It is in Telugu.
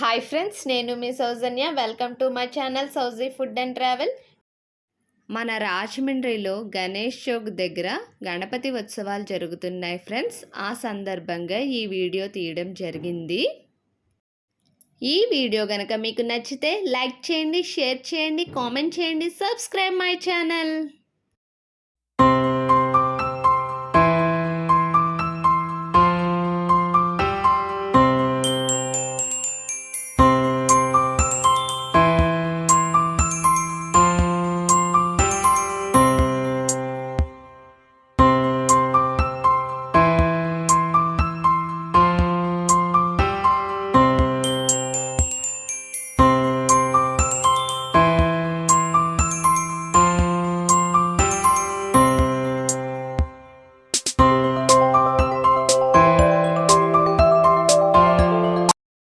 హాయ్ ఫ్రెండ్స్ నేను మీ Soujanya. Welcome to my channel Souji food and travel మన రాజమండ్రిలో గణేష్ చౌక్ దగ్గర గణపతి ఉత్సవాలు జరుగుతున్నాయి ఫ్రెండ్స్ ఆ సందర్భంగా ఈ వీడియో తీయడం జరిగింది. ఈ వీడియో కనుక మీకు నచ్చితే లైక్ చేయండి షేర్ చేయండి కామెంట్ చేయండి సబ్స్క్రైబ్ మై ఛానల్